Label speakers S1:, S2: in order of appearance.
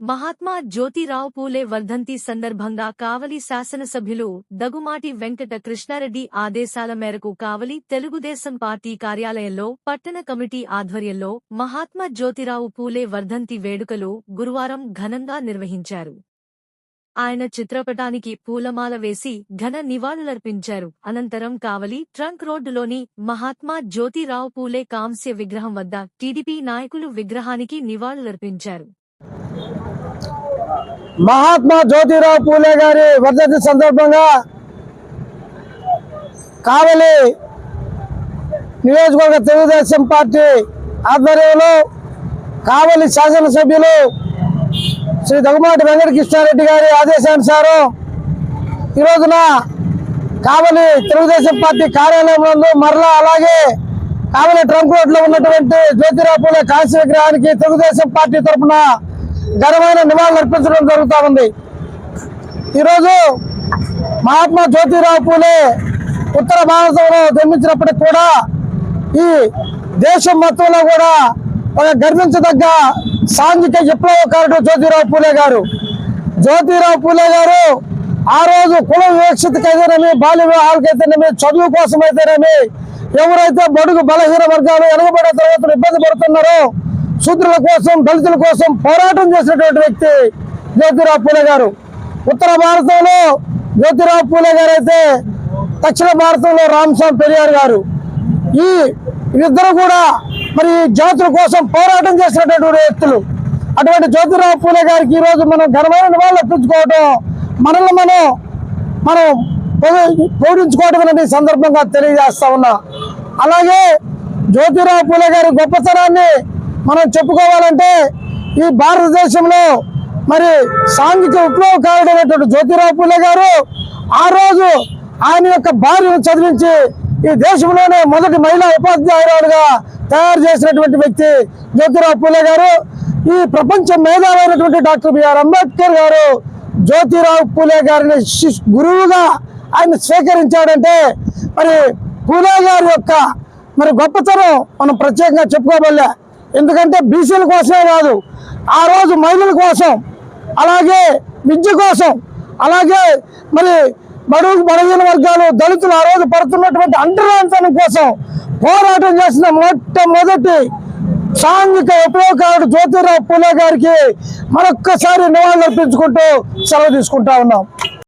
S1: మహాత్మా జ్యోతిరావు పూలే వర్ధంతి సందర్భంగా కావలి శాసనసభ్యులు దగుమాటి వెంకట కృష్ణారెడ్డి ఆదేశాల మేరకు కావలి తెలుగుదేశం పార్టీ కార్యాలయంలో పట్టణ కమిటీ ఆధ్వర్యంలో మహాత్మా జ్యోతిరావు పూలే వర్ధంతి వేడుకలు గురువారం ఘనంగా నిర్వహించారు. ఆయన చిత్రపటానికి పూలమాల వేసి ఘన నివాళులర్పించారు. అనంతరం కావలి ట్రంక్ రోడ్డులోని మహాత్మా జ్యోతిరావు పూలే కాంస్య విగ్రహం వద్ద టీడీపీ నాయకులు విగ్రహానికి నివాళులర్పించారు.
S2: మహాత్మా జ్యోతిరావు పూలే గారి వర్ధంతి సందర్భంగా కావలి నియోజకవర్గ తెలుగుదేశం పార్టీ ఆధ్వర్యంలో కావలి శాసనసభ్యులు శ్రీ దగ్గుమాటి వెంకటకృష్ణారెడ్డి గారి ఆదేశానుసారం ఈ రోజున కావలి తెలుగుదేశం పార్టీ కార్యాలయం నందు మరలా అలాగే కావలి ట్రంక్ రోడ్లో ఉన్నటువంటి జ్యోతిరావు పూలే కాశీ విగ్రహానికి తెలుగుదేశం పార్టీ తరఫున ఘనమైన నివాళులు అర్పించడం జరుగుతూ ఉంది. ఈరోజు మహాత్మా జ్యోతిరావు పూలే ఉత్తర భారతంలో జన్మించినప్పటికి కూడా ఈ దేశం మొత్తంలో కూడా ఒక గర్వించదగ్గ సాంఘిక విప్లవకారుడు జ్యోతిరావు పూలే గారు. జ్యోతిరావు పూలే గారు ఆ రోజు కుల వివక్షతకైతేనేమి బాల్య వివాహాలకైతేనేమి చదువు కోసం అయితేనేమి ఎవరైతే బడుగు బలహీన వర్గాలు వెనుకబడే తరగతులు ఇబ్బంది పడుతున్నారో శూద్రుల కోసం దళితుల కోసం పోరాటం చేసినటువంటి వ్యక్తి జ్యోతిరావు పూలే గారు. ఉత్తర భారతంలో జ్యోతిరావు పూలే గారు అయితే దక్షిణ భారతంలో రామస్వామి పెరియార్ గారు. ఈ ఇద్దరు కూడా మరి జాతుల కోసం పోరాటం చేసినటువంటి వ్యక్తులు. అటువంటి జ్యోతిరావు పూలే గారికి ఈరోజు మనం ఘనమైన వాళ్ళు అర్పించుకోవడం మనల్ని మనం మనం పౌరించుకోవటం అనేది సందర్భంగా తెలియజేస్తా ఉన్నా. అలాగే జ్యోతిరావు పూలే గారి గొప్పతనాన్ని మనం చెప్పుకోవాలంటే ఈ భారతదేశంలో మరి సాంఘిక విప్లవకారుడైనటువంటి జ్యోతిరావు పూలే గారు ఆ రోజు ఆయన యొక్క భార్యను చదివించి ఈ దేశంలోనే మొదటి మహిళా ఉపాధ్యాయురాలుగా తయారు చేసినటువంటి వ్యక్తి జ్యోతిరావు పూలే గారు. ఈ ప్రపంచ మేధావైనటువంటి డాక్టర్ బిఆర్ అంబేద్కర్ గారు జ్యోతిరావు పూలే గారిని శిష్- గురువుగా ఆయన స్వీకరించాడంటే మరి పూలే గారి యొక్క మరి గొప్పతనం మనం ప్రత్యేకంగా చెప్పుకోబోలే ఎందుకంటే బీసీల కోసమే కాదు ఆ రోజు మహిళల కోసం అలాగే విద్య కోసం అలాగే మరి బడుగు బలహీన వర్గాలు దళితులు ఆ రోజు పడుతున్నటువంటి అంటరాంతనం కోసం పోరాటం చేసిన మొట్టమొదటి సాంఘిక ఉపయోగకారుడు జ్యోతిరావు పూలే గారికి మరొక్కసారి నివాళులు అర్పించుకుంటూ సెలవు తీసుకుంటా ఉన్నాం.